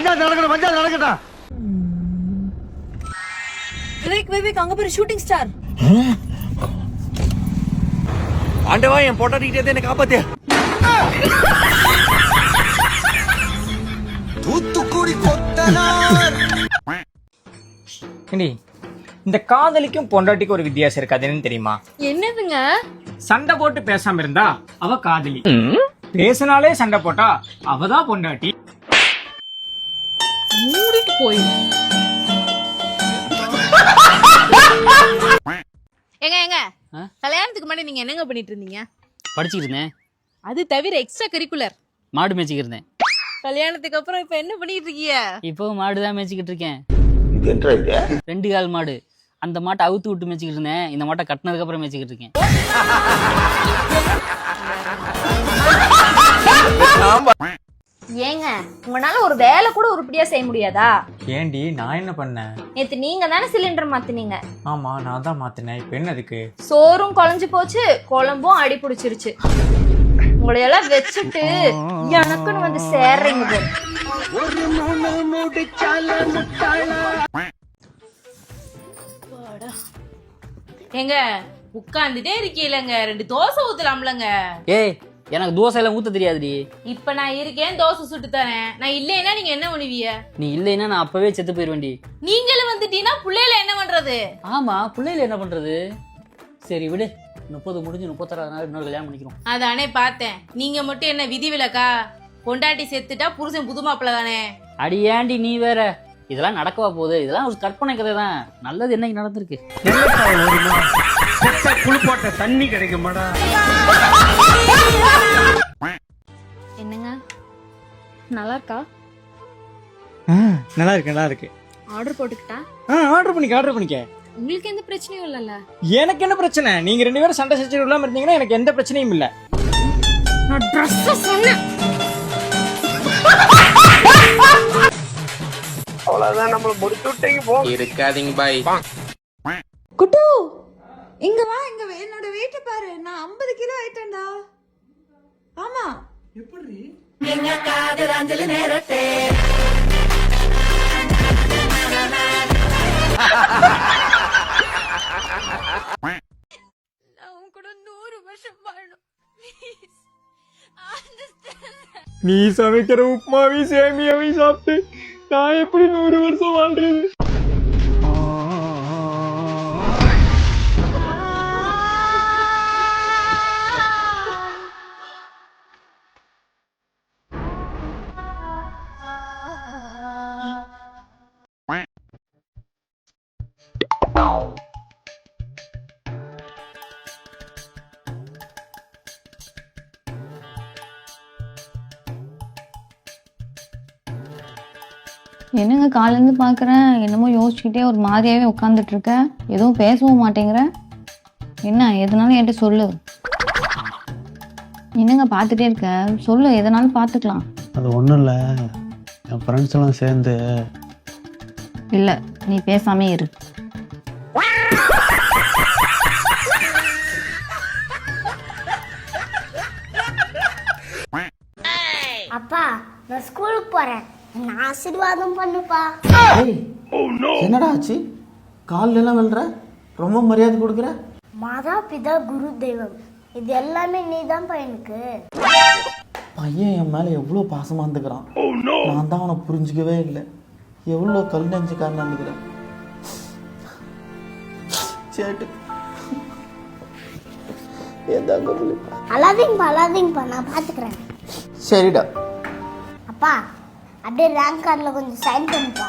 பஞ்சாயத்து நடக்கணும் பஞ்சாயத்து நடக்கட்டும். விவேக் விவேக் அங்க பாரு ஷூட்டிங் ஸ்டார் ஆண்டவா என் பொட்டாட்டிக்கிட்டே என்ன காப்பாத்து. தூத்துக்குடி கொத்தனார் இந்த காதலிக்கும் பொண்டாட்டிக்கும் ஒரு வித்தியாசம் இருக்கு. அது என்னன்னு தெரியுமா? என்னதுங்க? சண்டை போட்டு பேசாம இருந்தா அவ காதலி. பேசினாலே சண்டை போட்டா அவதான் பொண்டாட்டி. மூடிட்டு போய். ஏங்க ஏங்க. கல்யாணத்துக்கு முன்னாடி நீங்க என்னங்க பண்ணிட்டு இருந்தீங்க? படிச்சுக்கிட்டு இருந்தேன். அது தவிர எக்ஸ்ட்ரா கரிக்குலர் மாடு மேய்ச்சிக்கிட்டு இருந்தேன். கல்யாணத்துக்கு அப்புறம் இப்ப என்ன பண்ணிட்டு இருக்கீங்க? இப்போ மாடு தான் மேய்ச்சிக்கிட்டு இருக்கேன். ரெண்டு கால் மாடு. அந்த மாட்டை அவுத்து விட்டு மேய்ச்சிக்கிட்டு இருந்தேன். இந்த மாட்டை கட்டினதுக்கு அப்புறம் மேய்ச்சிக்கிட்டு இருக்கேன். ஏங்க உங்களால ஒரு வேலை கூட உருப்படியா செய்ய முடியாதா? ஏண்டி நான் என்ன பண்ணேன்? நேத்து நீங்க தானே சிலிண்டர் மாத்தினீங்க. ஆமா நான் தான் மாத்தினேன். இப்ப என்ன அதுக்கு சோறும் குழஞ்சு போச்சு குழம்பும் அடி பிடிச்சிருச்சு. உங்களை எல்லாம் வச்சுட்டு எனக்குன்னு வந்து சேர்றீங்க. ஏங்க உட்காந்துட்டே இருக்கீங்களங்க ரெண்டு தோசை ஊத்தலாம்லங்க. ஏய் எனக்கு தோசை எல்லாம் ஊத்த தெரியாதுடி. இப்ப நான் இருக்கேன் தோசை சுட்டு தரேன். நான் இல்லைன்னா நீங்க என்ன பண்ணுவீங்க? நீ இல்லைன்னா நான் அப்பவே செத்து போயிருவேன்டி. நீங்களும் வந்துட்டீங்கன்னா புள்ளையில என்ன பண்றது? ஆமா பிள்ளைல என்ன பண்றது? சரி விடு. முப்பது முடிஞ்சு முப்பத்தாறாவது நாள் இன்னொரு கல்யாணம் பண்ணிக்கிறோம். அதானே பார்த்தேன். நீங்க மட்டும் என்ன விதி விலக்கா பொண்டாட்டி செத்துட்டா புருஷன் புது மாப்பிள்ள தானே? அடி ஏண்டி நீ வேற? இதெல்லாம் நடக்கவா போகுது? இதெல்லாம் ஒரு கற்பனை கதை தான் நல்லது என்னைக்கு நடந்திருக்கு? குளிப்பாட்ட தண்ணி கிடைக்குமாடா? என்னங்க? நல்லா இருக்கா நல்லா இருக்கு நல்லா இருக்கு ஆர்டர் போட்டுக்கிட்டா? ஆ ஆர்டர் பண்ணிக்க ஆர்டர் பண்ணிக்க. உங்களுக்கு எந்த பிரச்சனையும் இல்லைல்ல? எனக்கு என்ன பிரச்சனை? நீங்க ரெண்டு பேரும் சண்டை சச்சரவு இல்லாம இருந்தீங்கன்னா எனக்கு எந்த பிரச்சனையும் இல்ல. நான் ட்ரெஸ் சொன்னேன். இருக்காதீங்க பாய் குட்டு! இங்க வா இங்க. என்னோட வெயிட் பாரு. நான் 50 கிலோ ஆயிட்டேன்டா. ஆமா. நான் உன் கூட நூறு வருஷம் வாழணும். நீ சமைக்கிற உப்புமாவையும் சேமியாவையும் சாப்பிட்டு நான் எப்படி நூறு வருஷம் வாழ்றது? என்னங்க காலேருந்து பார்க்குறேன் என்னமோ யோசிச்சுக்கிட்டே ஒரு மாதிரியாவே உட்காந்துட்டு இருக்க எதுவும் பேசவும் மாட்டேங்கிற. என்ன எதுனாலும் என்கிட்ட சொல்லு. என்னங்க பார்த்துட்டே இருக்க? சொல்லு எதனாலும் பார்த்துக்கலாம். அது ஒன்றும் இல்லை. என் ஃப்ரெண்ட்ஸ் எல்லாம் சேர்ந்து. இல்லை நீ பேசாமே இரு. அப்பா நான் ஸ்கூலுக்கு போறேன். நான் ஆசீர்வாதம் பண்ணுப்பா. என்னடா ஆச்சு? காலில் எல்லாம் விழுற ரொம்ப மரியாதை கொடுக்குற? மாதா பிதா குரு தெய்வம். இது எல்லாமே நீ தான் எனக்கு. பையன் என் மேலே எவ்வளோ பாசமாக இருந்துக்கிறான். நான் தான் அவனை புரிஞ்சிக்கவே இல்லை. எவ்வளோ கல் நெஞ்சுக்காரன் இருந்துக்கிறேன். சேட்டு. அழாதீங்கப்பா அழாதீங்கப்பா நான் பாத்துக்கிறேன். சரிடா. அப்பா அப்படியே ரேங்க் கார்டில் கொஞ்சம் சைன் பண்ணுப்பா.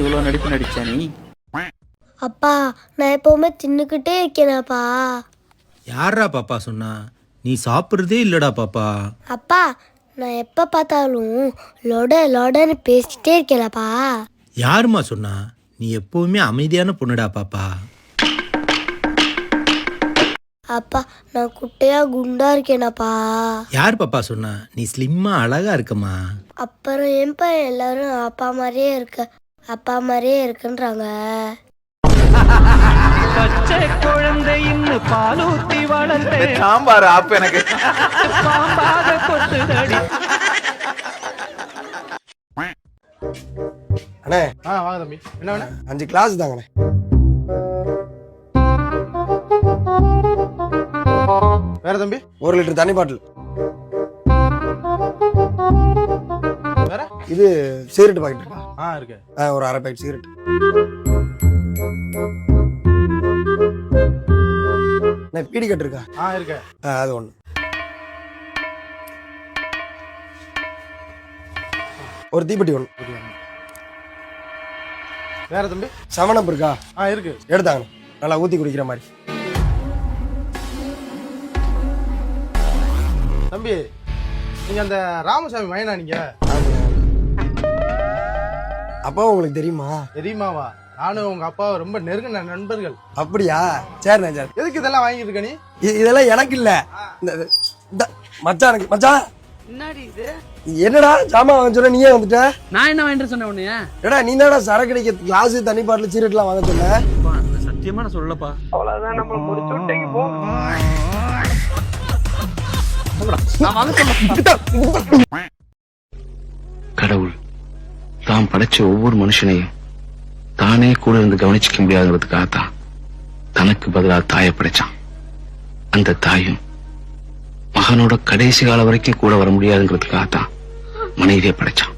இவ்வளோ நடிப்பு நடிச்சா நீ அப்பா நான் எப்பவுமே தின்னுக்கிட்டே இருக்கேனாப்பா. யாரா பாப்பா சொன்னா? நீ சாப்பிட்றதே இல்லடா பாப்பா. அப்பா நான் எப்போ பார்த்தாலும் லொட லொடன்னு பேசிக்கிட்டே இருக்கேனப்பா. யாரும்மா சொன்னா? நீ எப்பவுமே அமைதியான பொண்ணுடா பாப்பா. அப்பா நான் குட்டையா குண்டா இருக்கேனாப்பா. யார் பாப்பா சொன்னா? நீ ஸ்லிம்மா அழகா இருக்கம்மா. அப்புறம் ஏன்பா எல்லாரும் அப்பா மாதிரியே இருக்க அப்பா மாதிரியே இருக்குன்றாங்க? பச்சை குழந்தை இன்னும் பாலூத்தி வளர்த்தேன் சாம்பார் ஆப் எனக்கு. பாம்பாக கொத்துதடி அண்ணே. ஆ வாங்க தம்பி. என்ன வேணா அஞ்சு கிளாஸ் தாங்கண்ணே. வேற தம்பி? ஒரு லிட்டர் தண்ணி பாட்டில். வேற? இது சிகரெட் பாக்கெட் இருக்கா? ஆ இருக்கு. ஆ, ஒரு அரை பேக்கெட் சிகரெட் அண்ணே பீடி கட்டு இருக்கா? ஆ இருக்கு. ஆ, அது ஒன்று ஒரு தீப்பெட்டி ஒன்று வேற தம்பி? செவனப் இருக்கா? ஆ இருக்கு. எடுத்தாங்க. நல்லா ஊற்றி குடிக்கிற மாதிரி. தம்பி நீங்க அந்த ராமசாமி மைனா நீங்க? அப்பா உங்களுக்கு தெரியுமா? தெரியுமாவா? நானும் உங்க அப்பாவும் ரொம்ப நெருங்கின நண்பர்கள். அப்படியா? சரிண்ணே சரி. எதுக்கு இதெல்லாம் வாங்கிட்டு இருக்க நீ? இ- இதெல்லாம் எனக்கு இல்ல. இந்த இந்த மச்சானுக்கு மச்சான். என்னடா ஜாமான் வாங்க சொன்ன நீயே வந்துட்ட? நான் என்ன வாங்கிட்டு சொன்னேன் உன்னைய? ஏடா நீ தானடா சரக்கு அடிக்க கிளாஸ் தண்ணி பாட்டில் சீரெட்லாம் வாங்க சொன்ன? சத்தியமா நான் சொல்லப்பா கடவுள் தாம் படைச்ச ஒவ்வொரு மனுஷனையும் தானே கூட இருந்து கவனிச்சுக்க முடியாதுங்கிறதுக்காகத்தான் தனக்கு பதிலா தாயை படைச்சான். அந்த தாயும் மகனோட கடைசி காலம் வரைக்கும் கூட வர முடியாதுங்கிறதுக்காகத்தான் மனைவியை படைச்சான்.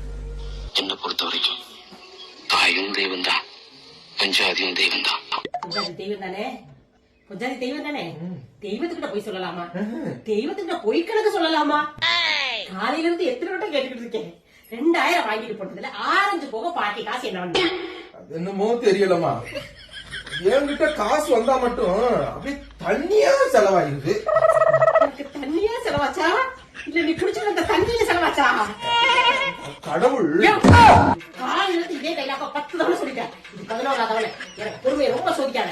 என்னை பொறுத்த வரைக்கும் தாயும் தெய்வம் தான் பஞ்சாதியும் தெய்வம் தான் தெய்வம் தானே கொஞ்சாதி தெய்வம் தானே? தெய்வத்துக்கிட்ட போய் சொல்லலாமா? தெய்வத்துக்கிட்ட பொய் கணக்கு சொல்லலாமா? காலையில இருந்து எத்தனை வட்டம் கேட்டுக்கிட்டு இருக்கேன்? ரெண்டாயிரம் வாங்கிட்டு போட்டதுல ஆரஞ்சு போக பாக்கி காசு என்ன பண்ண என்னமோ தெரியலமா என்கிட்ட காசு வந்தா மட்டும் அப்படியே தண்ணியா செலவாயிருது தண்ணியா செலவாச்சா? இல்ல நீ குடிச்சிட்டு வந்த தண்ணியில செலவாச்சா? கடவுள். இதே கையில பத்து தவணை சொல்லிட்டேன். பதினோரா தவணை எனக்கு பொறுமையை ரொம்ப சோதிக்காத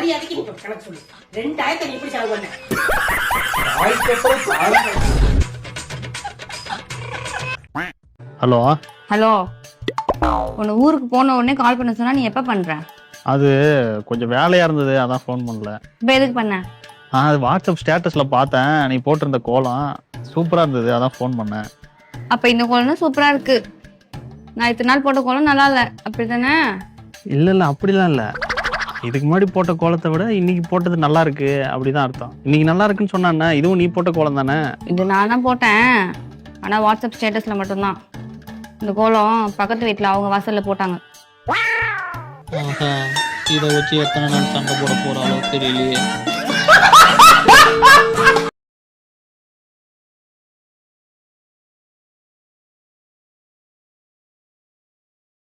மரியாதைக்கு நீ கணக்கு சொல்லு. ரெண்டாயிரத்தை நீ எப்படி செலவு பண்ண. ஹலோ. ஹலோ. உன்னை ஊருக்கு போன உடனே கால் பண்ண சொன்னா நீ எப்போ பண்ற? அது கொஞ்சம் வேலையா இருந்தது அதான் ஃபோன் பண்ணல. இப்போ எதுக்கு பண்ண? அது வாட்ஸ்அப் ஸ்டேட்டஸ்ல பார்த்தேன் நீ போட்டிருந்த கோலம் சூப்பரா இருந்தது அதான் ஃபோன் பண்ணேன். அப்போ இந்த கோலம் சூப்பரா இருக்கு. நான் இத்தனை நாள் போட்ட கோலம் நல்லா இல்லை. அப்படி தானே இல்ல இல்ல அப்படிலாம் இல்ல. இதுக்கு முன்னாடி போட்ட கோலத்தை விட இன்னைக்கு போட்டது நல்லா இருக்கு அப்படிதான் அர்த்தம். இன்னைக்கு நல்லா இருக்குன்னு சொன்னானே இதுவும் நீ போட்ட கோலம் தானே? இது நான் தான் போட்டேன். ஆனால் வாட்ஸ்அப் ஸ்டேட்டஸில் மட்டும்தான். இந்த கோலம் பக்கத்து வீட்டில் அவங்க வாசலில் போட்டாங்க. இதை வச்சு எத்தனை நாள் சண்டை போட போறாளோ தெரியலையே.